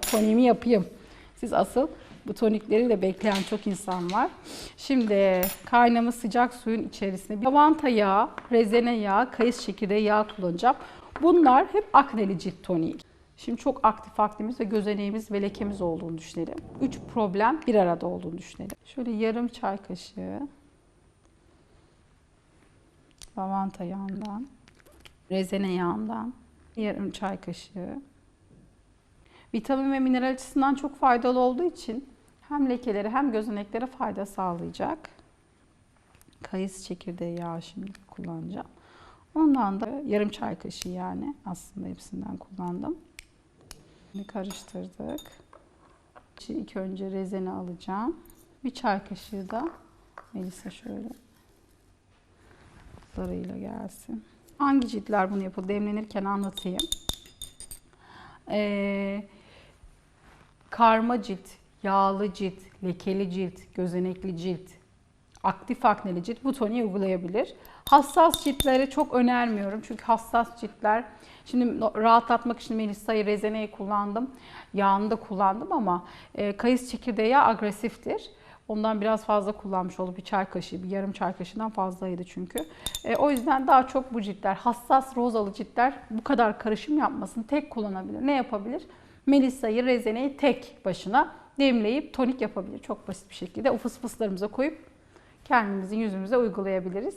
ama yapayım. Siz asıl bu tonikleri de bekleyen çok insan var. Şimdi kaynamış sıcak suyun içerisine bir lavanta yağı, rezene yağı, kayısı çekirdeği yağı kullanacağım. Bunlar hep akneli cilt toniği. Şimdi çok aktif aknemiz ve gözeneğimiz ve lekemiz olduğunu düşünelim. Üç problem bir arada olduğunu düşünelim. Şöyle yarım çay kaşığı lavanta yağından, rezene yağından, yarım çay kaşığı. Vitamin ve mineral açısından çok faydalı olduğu için hem lekelere hem gözeneklere fayda sağlayacak. Kayısı çekirdeği yağı şimdi kullanacağım. Ondan da yarım çay kaşığı yani aslında hepsinden kullandım. Şimdi karıştırdık. Şimdi ilk önce rezene alacağım. Bir çay kaşığı da Melisa şöyle zarıyla gelsin. Hangi ciltler bunu yapıyor? Demlenirken anlatayım. Ee, karma cilt, yağlı cilt, lekeli cilt, gözenekli cilt, aktif akneli cilt bu toniği uygulayabilir. Hassas ciltlere çok önermiyorum. Çünkü hassas ciltler, şimdi rahatlatmak için Melisa'yı, rezeneyi kullandım. Yağını da kullandım ama e, kayısı çekirdeği agresiftir. Ondan biraz fazla kullanmış olup bir çay kaşığı, bir yarım çay kaşığından fazlaydı çünkü. E, o yüzden daha çok bu ciltler, hassas rozalı ciltler bu kadar karışım yapmasın. Tek kullanabilir. Ne yapabilir? Melisa'yı, rezeneyi tek başına demleyip tonik yapabilir. Çok basit bir şekilde o fısfıslarımıza koyup kendimizin yüzümüze uygulayabiliriz.